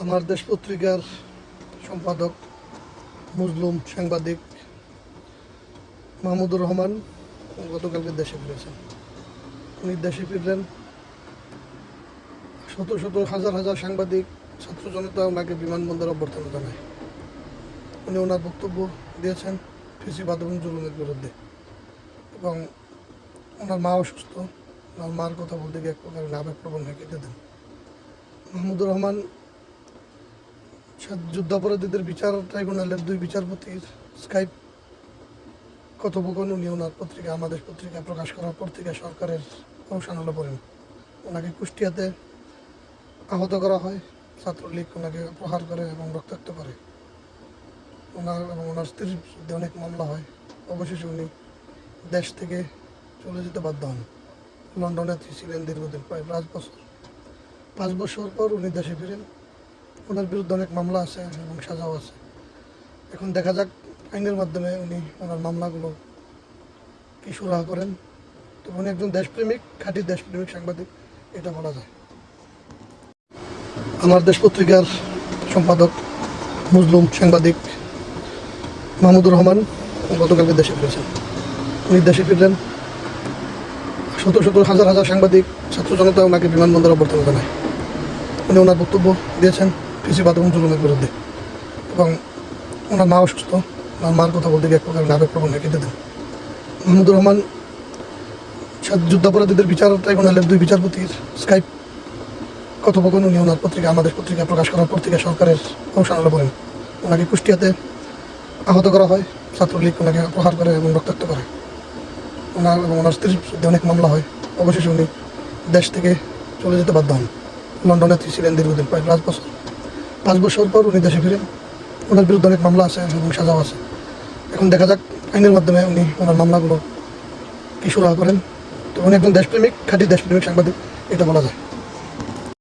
আমার দেশ পত্রিকার সম্পাদক, মুজলুম সাংবাদিক মাহমুদুর রহমান গতকালকে দেশে ফিরেছেন। উনি দেশে ফিরলেন। শত শত, হাজার হাজার সাংবাদিক, ছাত্র জনতা ওনাকে বিমানবন্দরে অভ্যর্থনা জানায়। উনি ওনার বক্তব্য দিয়েছেন ফিসিবাদ এবং জুলুমের বিরুদ্ধে। এবং ওনার মা অসুস্থ, ওনার মার কথা বলতে গিয়ে এক প্রকার আবেগপ্রবণ হয়ে কেটে দেন। মাহমুদুর রহমান যুদ্ধাপরাধীদের বিচার, ট্রাইব্যুনালের দুই বিচারপতির স্কাইপ কথোপকথন, উনি ওনার পত্রিকা, আমাদের পত্রিকা প্রকাশ করার পর থেকে সরকারের অবসান হলো পড়েন। ওনাকে কুষ্টিয়াতে আহত করা হয়। ছাত্রলীগ ওনাকে প্রহার করে এবং রক্তাক্ত করে। ওনার এবং ওনার স্ত্রীর বিরুদ্ধে অনেক মামলা হয়। অবশেষে উনি দেশ থেকে চলে যেতে বাধ্য হন। লন্ডনে ছিলেন দীর্ঘদিন, প্রায় পাঁচ বছর। পাঁচ বছর পর উনি দেশে ফিরেন। ওনার বিরুদ্ধে অনেক মামলা আছে এবং সাজাও আছে। এখন দেখা যাক, আইনের মাধ্যমে উনি ওনার মামলাগুলো কি সুরাহা করেন। তো উনি একজন দেশপ্রেমিক, খাঁটি দেশপ্রেমিক সাংবাদিক, এটা বলা যায়। আমার দেশ পত্রিকার সম্পাদক, মুজলুম সাংবাদিক মাহমুদুর রহমান গতকালকে দেশে ফিরেছেন। উনি দেশে ফিরলেন। শত শত, হাজার হাজার সাংবাদিক, ছাত্র জনতা ওনাকে বিমানবন্দরে অভ্যর্থনা জানায়। উনি ওনার বক্তব্য দিয়েছেন। ফিসিবাদ এবং জুলুমের বিরুদ্ধে এবং ওনার মা অসুস্থ, ওনার মার কথা বলতে গিয়ে এক প্রকার আবেগপ্রবণ হয়ে কেটে দেন। মাহমুদুর রহমান যুদ্ধাপরাধীদের বিচার ট্রাইব্যুনালের দুই বিচারপতির স্কাইপ কথোপকথন, উনি ওনার পত্রিকা, আমাদের পত্রিকা প্রকাশ করার পর থেকে সরকারের হলো পড়েন। ওনাকে কুষ্টিয়াতে আহত করা হয়, ছাত্রলীগ ওনাকে প্রহার করে এবং রক্তাক্ত করে। ওনার এবং ওনার স্ত্রীর বিরুদ্ধে অনেক মামলা হয়। অবশেষে উনি দেশ থেকে চলে যেতে বাধ্য হন। লন্ডনে ছিলেন দীর্ঘদিন, প্রায় পাঁচ বছর। পাঁচ বছর পর উনি দেশে ফিরে। ওনার বিরুদ্ধে অনেক মামলা আছে, এবং সাজাও আছে। এখন দেখা যাক, আইনের মাধ্যমে উনি ওনার মামলাগুলো কি সুরাহা করেন। তো উনি একজন দেশপ্রেমিক, খাঁটি দেশপ্রেমিক সাংবাদিক, এটা বলা যায়।